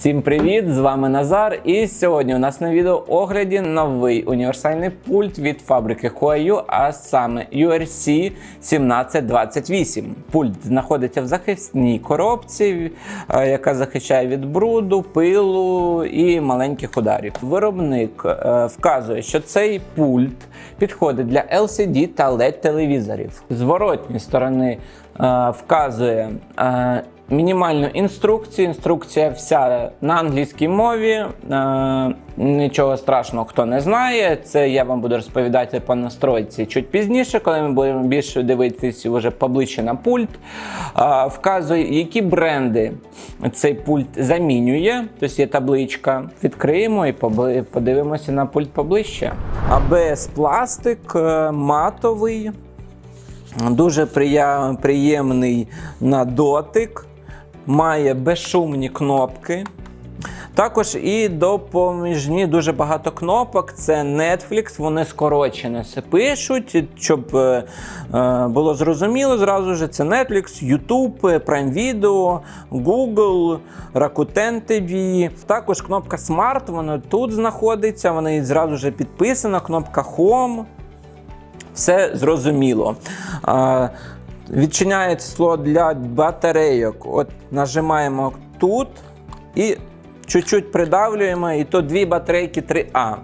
Всім привіт! З вами Назар. І сьогодні у нас на відео огляді новий універсальний пульт від фабрики Huayu, а саме URC 1728. Пульт знаходиться в захисній коробці, е, яка захищає від бруду, пилу і маленьких ударів. Виробник е, вказує, що цей пульт підходить для LCD та LED телевізорів. З воротньої сторони вказує. е, Мінімальну інструкцію. Інструкція вся на англійській мові. Е, нічого страшного, хто не знає. Це я вам буду розповідати по настройці чуть пізніше, коли ми будемо більше дивитися вже поближче на пульт. Е, вказує, які бренди цей пульт замінює. Тобто є табличка. Відкриємо і подивимося на пульт поближче. АБС пластик е, матовий. Дуже приємний на дотик, має безшумні кнопки. Також і допоміжні дуже багато кнопок. Це Netflix, вони скорочено все пишуть, щоб е, е, було зрозуміло зразу ж. Це Netflix, YouTube, Prime Video, Google, Rakuten TV. Також кнопка Smart, вона тут знаходиться, вона зразу ж підписана, кнопка Home все зрозуміло. Відчиняється слот для батарейок. От нажимаємо тут і чуть-чуть придавлюємо, і то дві батарейки 3А.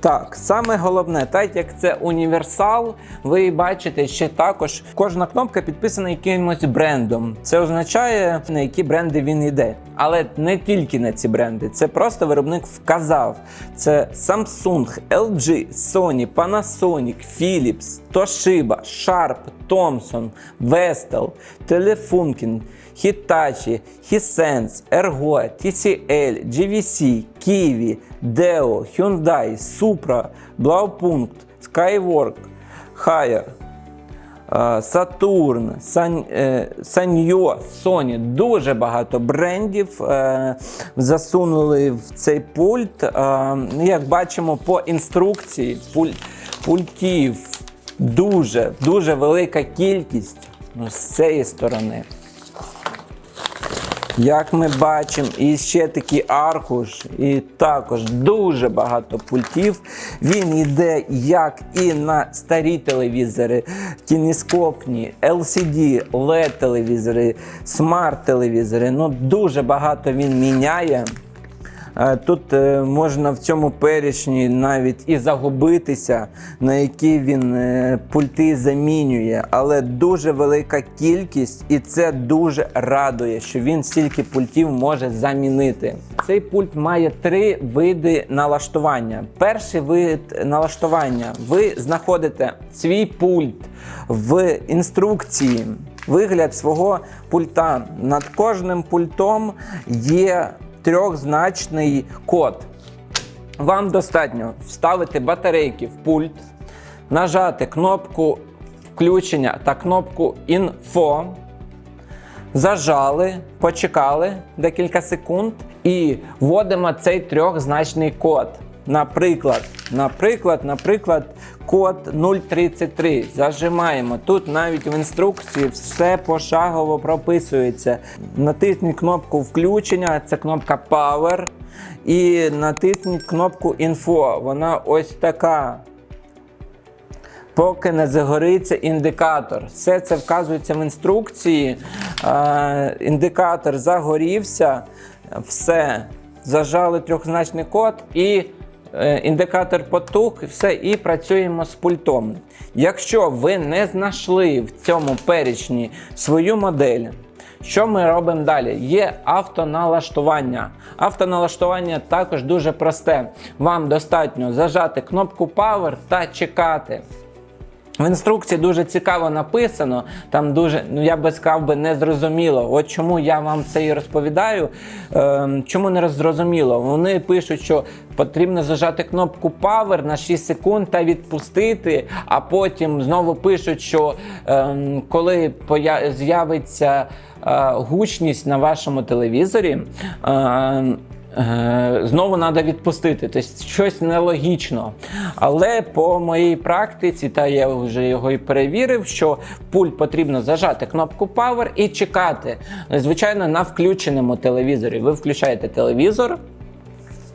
Так, саме головне, так як це універсал, ви бачите, що також кожна кнопка підписана якимось брендом. Це означає, на які бренди він йде. Але не тільки на ці бренди, це просто виробник вказав. Це Samsung, LG, Sony, Panasonic, Philips, Toshiba, Sharp, Thomson, Vestel, Telefunken, Hitachi, Hisense, Ergo, TCL, GVC, Kiwi, Deo, Hyundai, Supra, Blaupunkt, Skywork, Haier, е, Сатурн, Сан, е, Саньо, Sony. Дуже багато брендів е, засунули в цей пульт. Е, як бачимо по інструкції, пультів дуже, дуже велика кількість ну, з цієї сторони. Як ми бачимо, і ще такий аркуш, і також дуже багато пультів. Він йде як і на старі телевізори, кініскопні, LCD, LED телевізори, смарт телевізори. Ну дуже багато він міняє. Е, Тут е, можна в цьому перечні навіть і загубитися, на які він е, пульти замінює, але дуже велика кількість, і це дуже радує, що він стільки пультів може замінити. Цей пульт має три види налаштування. Перший вид налаштування: ви знаходите свій пульт в інструкції. Вигляд свого пульта. Над кожним пультом є трьохзначний код. Вам достатньо вставити батарейки в пульт, нажати кнопку включення та кнопку інфо. Зажали, почекали декілька секунд і вводимо цей трьохзначний код. Наприклад, наприклад, наприклад, код 033. Зажимаємо. Тут навіть в інструкції все пошагово прописується. Натисніть кнопку включення, це кнопка Power. І натисніть кнопку Info. Вона ось така. Поки не загориться індикатор. Все це вказується в інструкції. Е, індикатор загорівся, все. Зажали трьохзначний код і індикатор потуг, все, і працюємо з пультом. Якщо ви не знайшли в цьому перечні свою модель, що ми робимо далі? Є автоналаштування. Автоналаштування також дуже просте. Вам достатньо зажати кнопку Power та чекати. В інструкції дуже цікаво написано, там дуже, ну я би сказав би, незрозуміло. От чому я вам це і розповідаю. Е, чому не зрозуміло? Вони пишуть, що потрібно зажати кнопку Power на 6 секунд та відпустити, а потім знову пишуть, що е, коли з'явиться е, гучність на вашому телевізорі. Е, знову треба відпустити. Тобто щось нелогічно. Але по моїй практиці, та я вже його і перевірив, що пульт потрібно зажати кнопку Power і чекати. Звичайно, на включеному телевізорі. Ви включаєте телевізор.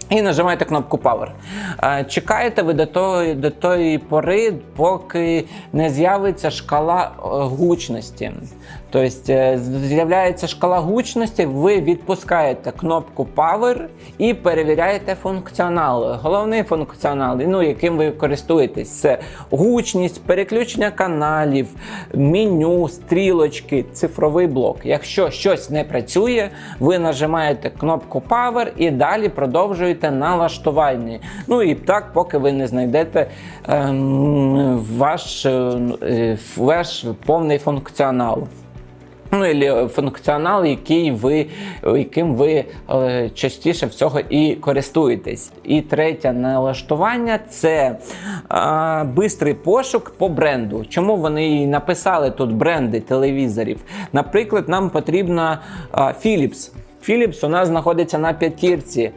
І нажимаєте кнопку Power. Чекаєте ви до тої, до тої пори, поки не з'явиться шкала е, гучності. Тобто е, з'являється шкала гучності, ви відпускаєте кнопку Power і перевіряєте функціонал. Головний функціонал, ну, яким ви користуєтесь, це гучність, переключення каналів, меню, стрілочки, цифровий блок. Якщо щось не працює, ви нажимаєте кнопку Power і далі продовжуєте налаштування. Ну і так, поки ви не знайдете ем, ваш, е, ваш повний функціонал. Ну, і функціонал, який ви, яким ви е, частіше всього і користуєтесь. І третє налаштування це е, бистрий пошук по бренду. Чому вони і написали тут бренди телевізорів? Наприклад, нам потрібна е, Philips. Philips у нас знаходиться на п'ятірці.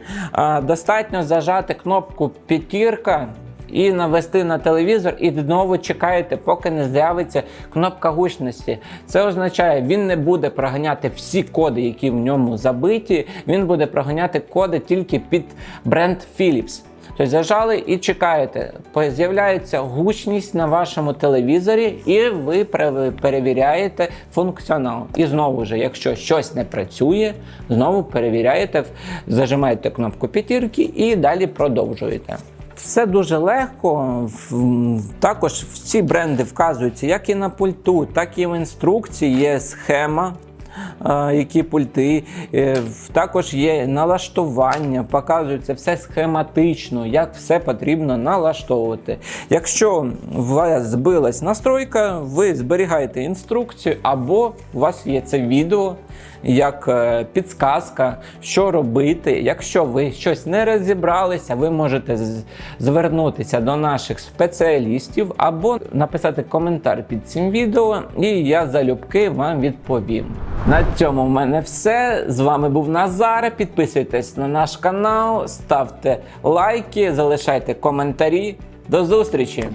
Достатньо зажати кнопку п'ятірка і навести на телевізор, і знову чекаєте, поки не з'явиться кнопка гучності. Це означає, він не буде проганяти всі коди, які в ньому забиті. Він буде проганяти коди тільки під бренд Philips. Тобто зажали і чекаєте. З'являється гучність на вашому телевізорі, і ви перевіряєте функціонал. І знову ж, якщо щось не працює, знову перевіряєте, зажимаєте кнопку п'ятірки і далі продовжуєте. Все дуже легко. Також всі бренди вказуються як і на пульту, так і в інструкції є схема. Які пульти, Е, також є налаштування, показується все схематично, як все потрібно налаштовувати. Якщо у вас збилась настройка, ви зберігаєте інструкцію, або у вас є це відео як е, підсказка, що робити. Якщо ви щось не розібралися, ви можете звернутися до наших спеціалістів або написати коментар під цим відео, і я залюбки вам відповім. На цьому в мене все. З вами був Назар. Підписуйтесь на наш канал, ставте лайки, залишайте коментарі. До зустрічі!